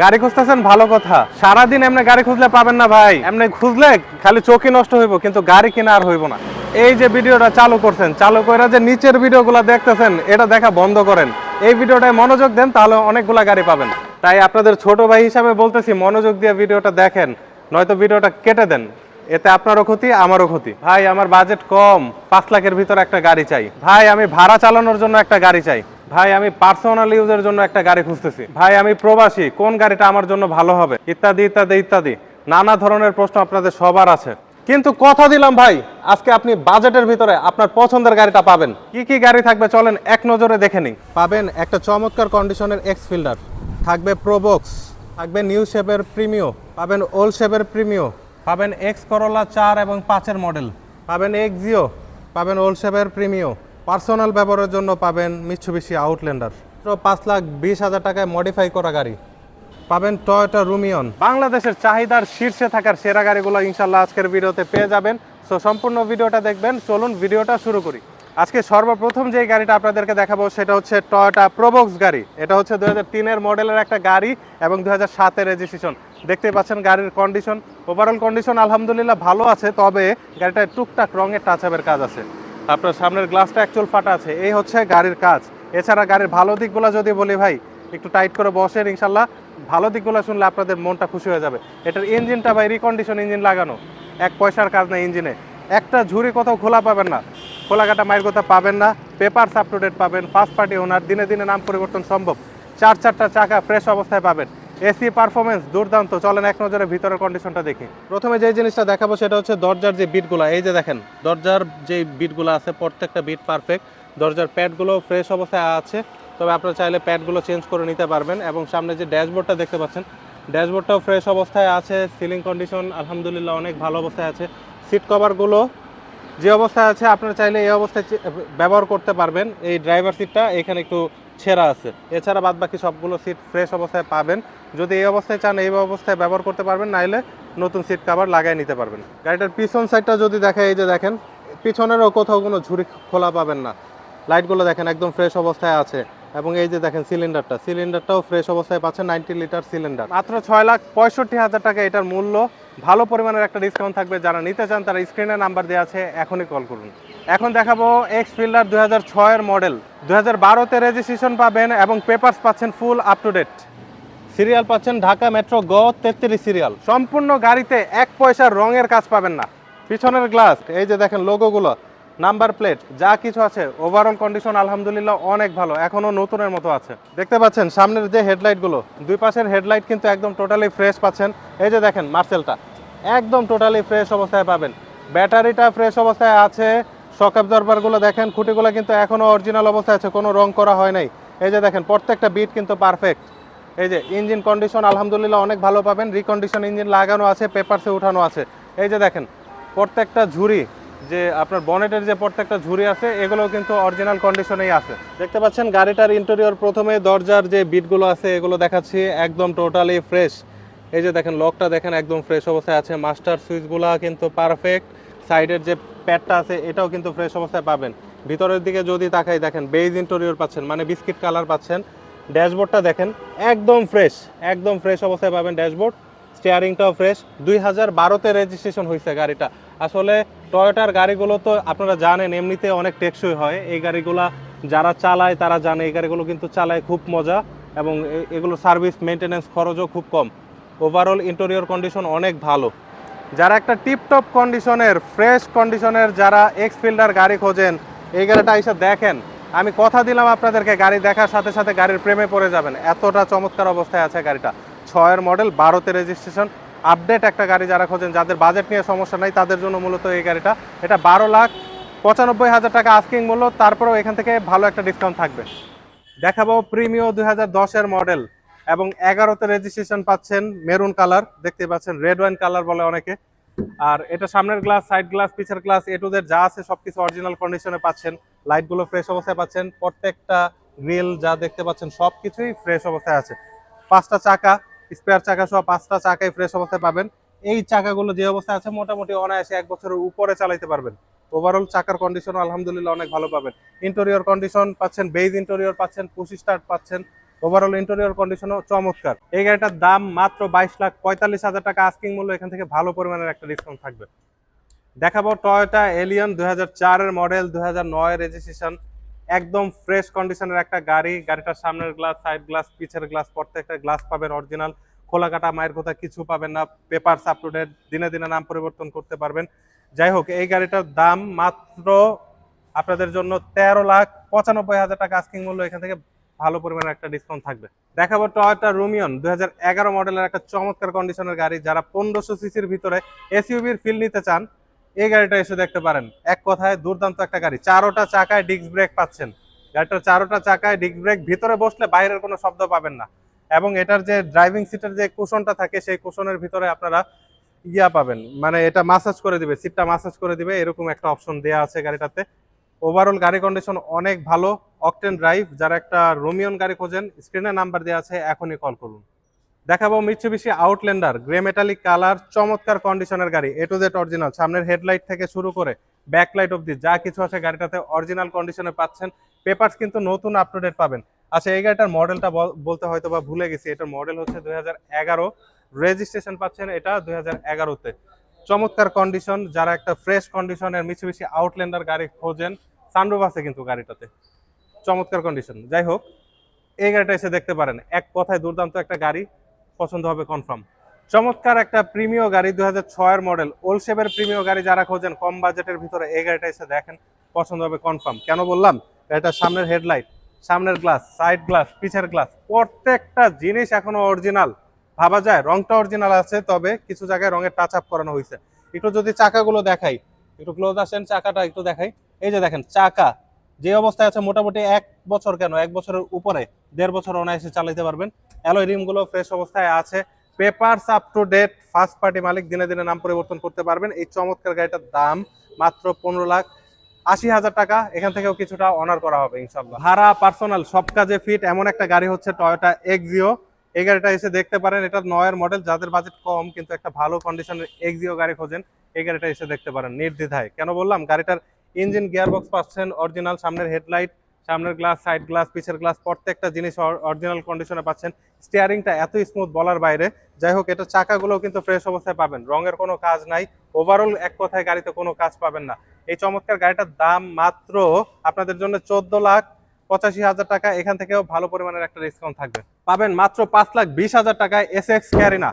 গাড়ি খুঁজতেছেন, ভালো কথা। সারাদিন এমনি গাড়ি খুঁজলে পাবেন না ভাই। এমনি খুঁজলে খালি চোখে নষ্ট হইব, কিন্তু গাড়ি কিনা আর হইব না। এই যে ভিডিওটা চালু করছেন, চালু করে যে নিচের ভিডিওগুলো দেখতেছেন, এটা দেখা বন্ধ করেন। এই ভিডিওটায় মনোযোগ দেন, তাহলে অনেকগুলা গাড়ি পাবেন। তাই আপনাদের ছোট ভাই হিসাবে বলতেছি, মনোযোগ দিয়ে ভিডিওটা দেখেন, নয়তো ভিডিওটা কেটে দেন। এতে আপনারও ক্ষতি, আমারও ক্ষতি। ভাই, আমার বাজেট কম, পাঁচ লাখের ভিতরে একটা গাড়ি চাই। ভাই, আমি ভাড়া চালানোর জন্য একটা গাড়ি চাই। ভাই, আমি পার্সোনাল ইউজের জন্য একটা গাড়ি খুঁজতেছি। ভাই, আমি প্রবাসী, কোন গাড়িটা আমার জন্য ভালো হবে? ইত্যাদি ইত্যাদি ইত্যাদি। নানা ধরনের প্রশ্ন আপনাদের সবার আছে। কিন্তু কথা দিলাম ভাই, আজকে আপনি বাজেটের ভিতরে আপনার পছন্দের গাড়িটা পাবেন। কি কি গাড়ি থাকবে চলেন এক নজরে দেখে নিই। পাবেন একটা চমৎকার কন্ডিশনের এক্স ফিল্ডার থাকবে প্রোবক্স থাকবে নিউ শেপের প্রিমিও পাবেন ওল্ড শেপের প্রিমিও পাবেন এক্স করোলা চার এবং পাঁচের মডেল পাবেন এক্সিও পাবেন ওল্ড শেপের প্রিমিও পার্সোনাল ব্যবহারের জন্য পাবেন মিৎসুবিশি আউটল্যান্ডার পাঁচ লাখ বিশ হাজার টাকায় মডিফাই করা গাড়ি। পাবেন টয়োটা রুমিয়ন বাংলাদেশের চাহিদার শীর্ষে থাকার সেরা গাড়িগুলো ইনশাল্লাহ আজকের ভিডিওতে পেয়ে যাবেন। সো সম্পূর্ণ ভিডিওটা দেখবেন। চলুন ভিডিওটা শুরু করি। আজকে সর্বপ্রথম যে গাড়িটা আপনাদেরকে দেখাবো, সেটা হচ্ছে টয়োটা প্রোবক্স গাড়ি। এটা হচ্ছে দু হাজার তিনের মডেলের একটা গাড়ি এবং দু হাজার সাতের রেজিস্ট্রেশন দেখতে পাচ্ছেন গাড়ির কন্ডিশন ওভারঅল কন্ডিশন আলহামদুলিল্লাহ ভালো আছে, তবে গাড়িটায় টুকটাক রঙের টাচ আপের কাজ আছে। আপনার সামনের গ্লাসটা অ্যাকচুয়াল ফাটা আছে। এই হচ্ছে গাড়ির কাজ। এছাড়া গাড়ির ভালো দিকগুলো যদি বলি ভাই, একটু টাইট করে বসেন ইনশাল্লাহ। ভালো দিকগুলো শুনলে আপনাদের মনটা খুশি হয়ে যাবে। এটার ইঞ্জিনটা ভাই রিকন্ডিশন ইঞ্জিন লাগানো। এক পয়সার কাজ নেই ইঞ্জিনে একটা ঝুড়ি কোথাও খোলা পাবেন না। খোলাকাটা মাইল কোথাও পাবেন না। পেপার আপ টু ডেট পাবেন। ফার্স্ট পার্টি ওনার দিনে দিনে নাম পরিবর্তন সম্ভব। চার চারটা চাকা ফ্রেশ অবস্থায় পাবেন। এসি পারফরমেন্স দুর্দান্ত। চলেন এক নজরে ভিতরের কন্ডিশনটা দেখি। প্রথমে যে জিনিসটা দেখাবো সেটা হচ্ছে দরজার যে বিটগুলো এই যে দেখেন, দরজার যে বিটগুলো আছে, প্রত্যেকটা বিট পারফেক্ট দরজার প্যাডগুলো ফ্রেশ অবস্থায় আছে। তবে আপনারা চাইলে প্যাডগুলো চেঞ্জ করে নিতে পারবেন এবং সামনে যে ড্যাশবোর্ডটা দেখতে পাচ্ছেন, ড্যাশবোর্ডটাও ফ্রেশ অবস্থায় আছে। সিলিং কন্ডিশন আলহামদুলিল্লাহ, অনেক ভালো অবস্থায় আছে। সিট কভারগুলো যে অবস্থায় আছে, আপনারা চাইলে এই অবস্থায় ব্যবহার করতে পারবেন। এই ড্রাইভার সিটটা এখানে একটু ছেঁড়া আছে। এছাড়া বাদ বাকি সবগুলো সিট ফ্রেশ অবস্থায় পাবেন। যদি এই অবস্থায় চান, এই অবস্থায় ব্যবহার করতে পারবেন, নাইলে নতুন সিট কাভার লাগাই নিতে পারবেন। গাড়িটার পিছন সাইডটা যদি দেখে, এই যে দেখেন, পিছনেরও কোথাও কোনো ঝুড়ি খোলা পাবেন না। লাইটগুলো দেখেন, একদম ফ্রেশ অবস্থায় আছে। এবং এই যে দেখেন সিলিন্ডারটা, সিলিন্ডারটাও ফ্রেশ অবস্থায় পাচ্ছেন নাইনটি লিটার সিলিন্ডার মাত্র ছয় লাখ পঁয়ষট্টি হাজার টাকা এটার মূল্য। ভালো পরিমাণের একটা ডিসকাউন্ট থাকবে। যারা নিতে চান তারা স্ক্রিনে নাম্বার দেওয়া আছে, এখনই কল করুন। এখন দেখাবো এক্স ফিল্ডার দু হাজার ছয়ের মডেল দু হাজার বারোতে রেজিস্ট্রেশন পাবেন এবং পেপারস পাচ্ছেন full up to date serial পাচ্ছেন ঢাকা মেট্রো গ তেত্রিশ সিরিয়াল সম্পূর্ণ গাড়িতে এক পয়সার রঙের কাজ পাবেন না। পিছনের গ্লাস এই যে দেখেন লোগোগুলো নাম্বার প্লেট, যা কিছু আছে ওভারঅল কন্ডিশন আলহামদুলিল্লাহ অনেক ভালো, এখনও নতুনের মতো আছে। দেখতে পাচ্ছেন, সামনের যে হেডলাইটগুলো দুই পাশের হেডলাইট কিন্তু একদম টোটালি ফ্রেশ পাচ্ছেন। এই যে দেখেন মার্সেলটা একদম টোটালি ফ্রেশ অবস্থায় পাবেন। ব্যাটারিটা ফ্রেশ অবস্থায় আছে। শক অ্যাবজর্ভারগুলো দেখেন, খুঁটিগুলো কিন্তু এখনও অরিজিনাল অবস্থায় আছে, কোনো রং করা হয় নাই। এই যে দেখেন, প্রত্যেকটা বিট কিন্তু পারফেক্ট এই যে ইঞ্জিন কন্ডিশন আলহামদুলিল্লাহ অনেক ভালো পাবেন। রিকন্ডিশন ইঞ্জিন লাগানো আছে পেপারসে উঠানো আছে। এই যে দেখেন, প্রত্যেকটা ঝুড়ি যে আপনার বনেটের যে প্রত্যেকটা ঝুড়ি আছে, এগুলোও কিন্তু অরিজিনাল কন্ডিশনেই আছে। দেখতে পাচ্ছেন গাড়িটার ইন্টেরিয়র প্রথমে দরজার যে বিটগুলো আছে, এগুলো দেখাচ্ছি একদম টোটালি ফ্রেশ এই যে দেখেন লকটা দেখেন একদম ফ্রেশ অবস্থায় আছে। মাস্টার সুইচগুলো কিন্তু পারফেক্ট সাইডের যে প্যাডটা আছে, এটাও কিন্তু ফ্রেশ অবস্থায় পাবেন। ভিতরের দিকে যদি তাকাই, দেখেন বেজ ইন্টেরিয়র পাচ্ছেন মানে বিস্কিট কালার পাচ্ছেন। ড্যাশবোর্ডটা দেখেন, একদম ফ্রেশ একদম ফ্রেশ অবস্থায় পাবেন ড্যাশবোর্ড স্টিয়ারিংটাও ফ্রেশ দুই হাজার বারোতে রেজিস্ট্রেশন হয়েছে গাড়িটা। আসলে টয়োটার গাড়িগুলো তো আপনারা জানেন, এমনিতে অনেক টেকসই হয়। এই গাড়িগুলা যারা চালায় তারা জানে, এই গাড়িগুলো কিন্তু চালায় খুব মজা এবং এগুলো সার্ভিস মেনটেনেন্স খরচও খুব কম। ওভারঅল ইন্টেরিয়র কন্ডিশন অনেক ভালো। যারা একটা টিপটপ কন্ডিশনের ফ্রেশ কন্ডিশনের যারা এক্স ফিল্ডার গাড়ি খোঁজেন, এই গাড়িটা এসে দেখেন। আমি কথা দিলাম আপনাদেরকে, গাড়ি দেখার সাথে সাথে গাড়ির প্রেমে পড়ে যাবেন। এতটা চমৎকার অবস্থায় আছে গাড়িটা। ছয়ের মডেল, বারোতে রেজিস্ট্রেশন আপডেট একটা গাড়ি যারা খোঁজেন, যাদের বাজেট নিয়ে সমস্যা নাই, তাদের জন্য মূলত এই গাড়িটা। এটা বারো লাখ পঁচানব্বই হাজার টাকা আস্কিং মূল্য, তারপরেও এখান থেকে ভালো একটা ডিসকাউন্ট থাকবে। দেখাবো প্রিমিও দুই হাজার মডেল এবং এগারোতে রেজিস্ট্রেশন পাচ্ছেন মেরুন কালার দেখতে পাচ্ছেন রেড ওয়াইন কালার বলে অনেকে। আর এটা সামনের গ্লাস সাইড গ্লাস পিছের গ্লাস এ টু যা আছে সবকিছু অরিজিনাল কন্ডিশনে পাচ্ছেন। লাইটগুলো ফ্রেশ অবস্থায় পাচ্ছেন। প্রত্যেকটা গ্রিল যা দেখতে পাচ্ছেন সব কিছুই ফ্রেশ অবস্থায় আছে। পাঁচটা চাকা স্পেয়ার চাকা সহ পাঁচটা চাকাই ফ্রেশ অবস্থায় পাবেন। এই চাকাগুলো যে অবস্থায় আছে, মোটামুটি অনায়াসে এক বছরের উপরে চালাইতে পারবেন। ওভারঅল চাকার কন্ডিশন আলহামদুলিল্লাহ অনেক ভালো পাবেন। ইন্টেরিয়র কন্ডিশন পাচ্ছেন বেজ ইন্টেরিয়র পাচ্ছেন পুশি স্টার্ট পাচ্ছেন। ওভারঅল ইন্টেরিয়র কন্ডিশনও চমৎকার। এই গাড়িটার দাম মাত্র বাইশ লাখ পঁয়তাল্লিশ হাজার টাকা আস্কিং মূল্য এখান থেকে ভালো পরিমাণের একটা ডিসকাউন্ট থাকবে। দেখাবো টয়োটা এলিয়ন দুই হাজার মডেল দুই হাজার রেজিস্ট্রেশন একদম ফ্রেশ কন্ডিশনের একটা গাড়ি, গাড়িটার সামনের গ্লাস সাইড গ্লাস পিছের গ্লাস প্রত্যেকটা গ্লাস পাবেন অরিজিনাল খোলা কাটা মায়ের কথা কিছু পাবেন না পেপার আপলোডেড দিনে দিনে নাম পরিবর্তন করতে পারবেন। যাই হোক, এই গাড়িটার দাম মাত্র আপনাদের জন্য তেরো লাখ পঁচানব্বই হাজার টাকা আস্কিং মূল্য, এখান থেকে ভালো পরিমাণের একটা ডিসকাউন্ট থাকবে। দেখাবো টয়োটা রুমিয়ন দুই হাজার এগারো মডেলের একটা চমৎকার কন্ডিশনের গাড়ি। যারা পনেরোশো সিসির ভিতরে এসইউবির ফিল নিতে চান এই গাড়িটা এসে দেখতে পারেন। এক কথায় দুর্দান্ত একটা গাড়ি। চারোটা চাকায় ডিস্ক ব্রেক পাচ্ছেন। গাড়িটার চারোটা চাকায় ডিস্ক ব্রেক ভিতরে বসলে বাইরের কোনো শব্দ পাবেন না। এবং এটার যে ড্রাইভিং সিটের যে কুশনটা থাকে, সেই কুশনের ভিতরে আপনারা ইয়া পাবেন। মানে এটা মাসাজ করে দিবে সিটটা মাসাজ করে দিবে। এরকম একটা অপশন দেওয়া আছে গাড়িটাতে। ওভারঅল গাড়ি কন্ডিশন অনেক ভালো। অকটেন ড্রাইভ যারা একটা রোমিয়ন গাড়ি খোঁজেন স্ক্রিনে নাম্বার দেওয়া আছে, এখনই কল করুন। দেখাবো Mitsubishi Outlander grey metallic colour চমৎকার কন্ডিশনের গাড়ি এ টু জেড অরিজিনাল সামনের হেডলাইট থেকে শুরু করে ব্যাকলাইট অবধি যা কিছু আছে গাড়িটাতে অরিজিনাল কন্ডিশনে পাচ্ছেন। পেপারস কিন্তু নতুন আপ পাবেন। আচ্ছা এই গাড়িটার মডেলটা বলতে হয়তো বা ভুলে গেছি। এটার মডেল হচ্ছে দুই হাজার এগারো। রেজিস্ট্রেশন পাচ্ছেন এটা দুই এগারোতে। চমৎকার কন্ডিশন যারা একটা ফ্রেশ কন্ডিশনের মিছুবিশি আউটল্যান্ডার গাড়ি খোঁজেন সানরুফ আছে কিন্তু গাড়িটাতে। চমৎকার কন্ডিশন যাই হোক, এই গাড়িটা এসে দেখতে পারেন। এক কথায় দুর্দান্ত একটা গাড়ি। পছন্দ হবে কনফার্ম চমৎকার একটা প্রিমিয় গাড়ি দু হাজার মডেল ওল শেপের প্রিমিয় গাড়ি যারা খোঁজেন, কম বাজেটের ভিতরে এই গাড়িটা এসে দেখেন, পছন্দ হবে কনফার্ম কেন বললাম? এটা সামনের হেডলাইট সামনের গ্লাস সাইড গ্লাস পিছের গ্লাস প্রত্যেকটা জিনিস এখনও অরিজিনাল ভাবা যায়, রংটা অরিজিনাল আছে, তবে কিছু জায়গায় রঙের টাচ আপ করানো হয়েছে। একটু যদি চাকাগুলো দেখাই, একটু ক্লোজ আসেন চাকাটা, একটু দেখাই। এই যে দেখেন, চাকা। যে অবস্থায় আছে মোটামুটি এক বছর কেন, এক বছরের উপরে, দেড় বছর অনায়াসে চালাইতে পারবেন। অ্যালয় রিমগুলো ফ্রেশ অবস্থায় আছে। Papers up to date first party মালিক দিনে দিনে নাম পরিবর্তন করতে পারবেন। এই চমৎকার গাড়িটার দাম মাত্র পনেরো লাখ আশি হাজার টাকা। এখান থেকেও কিছুটা অনার করা হবে ইনশাল্লাহ ভাড়া পার্সোনাল সব কাজে ফিট এমন একটা গাড়ি হচ্ছে টয়োটা এক্সিও এই গাড়িটা এসে দেখতে পারেন, এটা নয়ের মডেল যাদের বাজেট কম, কিন্তু একটা ভালো কন্ডিশনের এক্সিও গাড়ি খোঁজেন, এই গাড়িটা এসে দেখতে পারেন। নির্দ্বিধায়। কেন বললাম, গাড়িটার ইঞ্জিন গিয়ারবক্স পাচ্ছেন অরিজিনাল সামনের হেডলাইট সামনের গ্লাস সাইড গ্লাস পিছের গ্লাস প্রত্যেকটা জিনিস অরিজিনাল কন্ডিশনে পাচ্ছেন। স্টিয়ারিংটা এত স্মুথ বলার বাইরে। যাই হোক, এটা চাকাগুলোও কিন্তু ফ্রেশ অবস্থায় পাবেন। রঙের কোনো কাজ নাই। ওভারঅল এক কথায় গাড়িতে কোনো কাজ পাবেন না। এই চমৎকার গাড়িটার দাম মাত্র আপনাদের জন্য চোদ্দ লাখ পঁচাশি হাজার টাকা। এখান থেকেও ভালো পরিমাণের একটা ডিসকাউন্ট থাকবে। পাবেন মাত্র পাঁচ লাখ বিশ হাজার টাকায় এস এক্স ক্যারিনা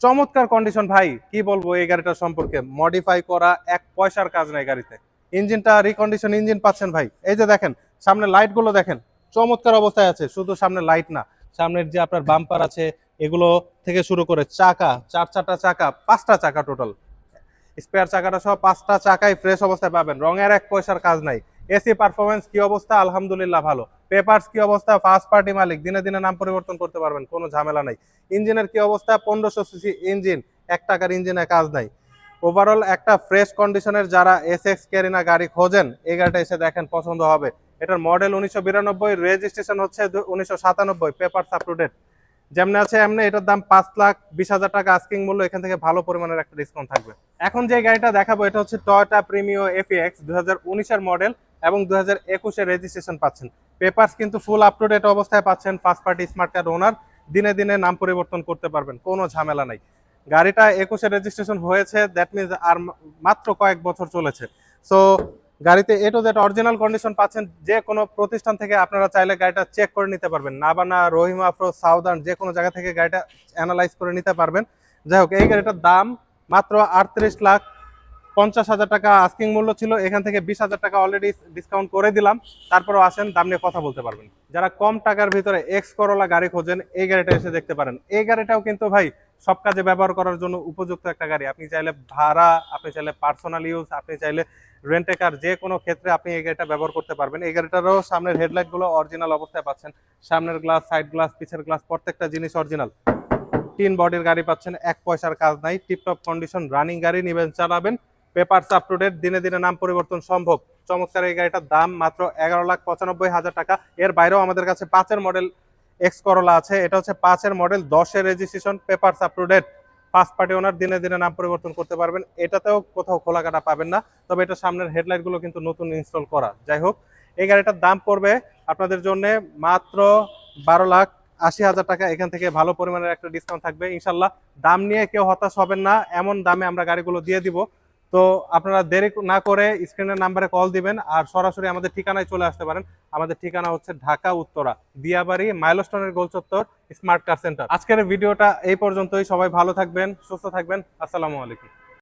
চমৎকার কন্ডিশন ভাই। কি বলব এই গাড়িটার সম্পর্কে? মডিফাই করা এক পয়সার কাজ নাই গাড়িতে। ইঞ্জিনটা রিকন্ডিশন ইঞ্জিন পাচ্ছেন ভাই। এই যে দেখেন, সামনে লাইটগুলো দেখেন, চমৎকার অবস্থায় আছে, শুধু সামনে লাইট না। সামনের যে আপনার বাম্পার আছে, এগুলো থেকে শুরু করে চাকা, চার চারটা চাকা, পাঁচটা চাকা টোটাল স্পেয়ার চাকাটা সহ পাঁচটা চাকাই ফ্রেশ অবস্থায় পাবেন, রঙের এক পয়সার কাজ নাই। এসি পারফরমেন্স কি অবস্থা? আলহামদুলিল্লাহ ভালো। পেপারস কি অবস্থা? ফার্স্ট পার্টি মালিক, দিনে দিনে নাম পরিবর্তন করতে পারবেন, কোনো ঝামেলা নাই। ইঞ্জিনের কি অবস্থা? পনেরোশো সিসি ইঞ্জিন, এক টাকার ইঞ্জিনে কাজ নাই। ওভারঅল একটা ফ্রেশ কন্ডিশনের যারা এস এক্স ক্যারিনা গাড়ি খোঁজেন, এই গাড়িটা এসে দেখেন পছন্দ হবে। এটার মডেল উনিশশো বিরানব্বই রেজিস্ট্রেশন হচ্ছে উনিশশো সাতানব্বই পেপার আপ টু ডেট যেমন আছে এমনি এটার দাম পাঁচ লাখ বিশ হাজার টাকা আস্কিং মূল্য, এখান থেকে ভালো পরিমাণের একটা ডিসকাউন্ট থাকবে। এখন যে গাড়িটা দেখাবো, এটা হচ্ছে টয়োটা প্রিমিও এফিএক্স দু হাজার উনিশের মডেল এবং দু হাজার একুশের রেজিস্ট্রেশন পাচ্ছেন। পেপারস কিন্তু ফুল আপ টু ডেট অবস্থায় পাচ্ছেন first party smart card owner দিনে দিনে নাম পরিবর্তন করতে পারবেন, কোনো ঝামেলা নাই। গাড়িটা একুশে রেজিস্ট্রেশন হয়েছে দ্যাট মিনস আর মাত্র কয়েক বছর চলেছে। সো গাড়িতে A to that original condition পাচ্ছেন, যে কোনো প্রতিষ্ঠান থেকে আপনারা চাইলে গাড়িটা চেক করে নিতে পারবেন। নাবানা, রহিম আফরো সাউদার্ন যে কোনো জায়গা থেকে গাড়িটা অ্যানালাইজ করে নিতে পারবেন। যাই হোক, এই গাড়িটার দাম মাত্র আটত্রিশ লাখ পঞ্চাশ হাজার টাকা। আস্কিং মূল্য ছিল, এখান থেকে বিশ হাজার টাকা অলরেডি ডিসকাউন্ট করে দিলাম। তারপরেও আসেন, দাম নিয়ে কথা বলতে পারবেন। যারা কম টাকার ভিতরে এক্স করোলা গাড়ি খোঁজেন, এই গাড়িটা এসে দেখতে পারেন। এই গাড়িটাও কিন্তু ভাই সব কাজে ব্যবহার করার জন্য উপযুক্ত একটা গাড়ি। আপনি চাইলে ভাড়া, আপনি চাইলে পার্সোনাল ইউজ আপনি চাইলে রেন্টে কার যে কোনো ক্ষেত্রে আপনি এই গাড়িটা ব্যবহার করতে পারবেন। এই গাড়িটারও সামনের হেডলাইটগুলো অরিজিনাল অবস্থায় পাচ্ছেন। সামনের গ্লাস সাইড গ্লাস পিছের গ্লাস প্রত্যেকটা জিনিস অরিজিনাল তিন বডির গাড়ি পাচ্ছেন, এক পয়সার কাজ নাই। টিপটপ কন্ডিশন রানিং গাড়ি নিবেন, চালাবেন। পেপারস আপ টু ডেট দিনে দিনে নাম পরিবর্তন সম্ভব। চমৎকার এই গাড়িটার দাম মাত্র এগারো লাখ পঁচানব্বই হাজার টাকা। এর বাইরেও আমাদের কাছে পাঁচের মডেল এক্স করলা আছে। এটা হচ্ছে পাঁচের মডেল দশের registration papers up to date first party owner দিনে দিনে নাম পরিবর্তন করতে পারবেন। এটাতেও কোথাও খোলা কাটা পাবেন না। তবে এটা সামনের হেডলাইটগুলো কিন্তু নতুন ইনস্টল করা। যাই হোক, এই গাড়িটার দাম পড়বে আপনাদের জন্য মাত্র বারো লাখ আশি হাজার টাকা। এখান থেকে ভালো পরিমাণের একটা ডিসকাউন্ট থাকবে। ইনশাল্লাহ দাম নিয়ে কেউ হতাশ হবেন না। এমন দামে আমরা গাড়িগুলো দিয়ে দিব। তো আপনারা দেরি না করে স্ক্রিনের নাম্বারে কল দিবেন আর সরাসরি আমাদের ঠিকানায় চলে আসতে পারেন। আমাদের ঠিকানা হচ্ছে ঢাকা, উত্তরা, দিয়াবাড়ি, মাইলস্টনের গোলচত্বর স্মার্ট কার সেন্টার। আজকের ভিডিওটা এই পর্যন্তই। সবাই ভালো থাকবেন, সুস্থ থাকবেন। আসসালামু আলাইকুম।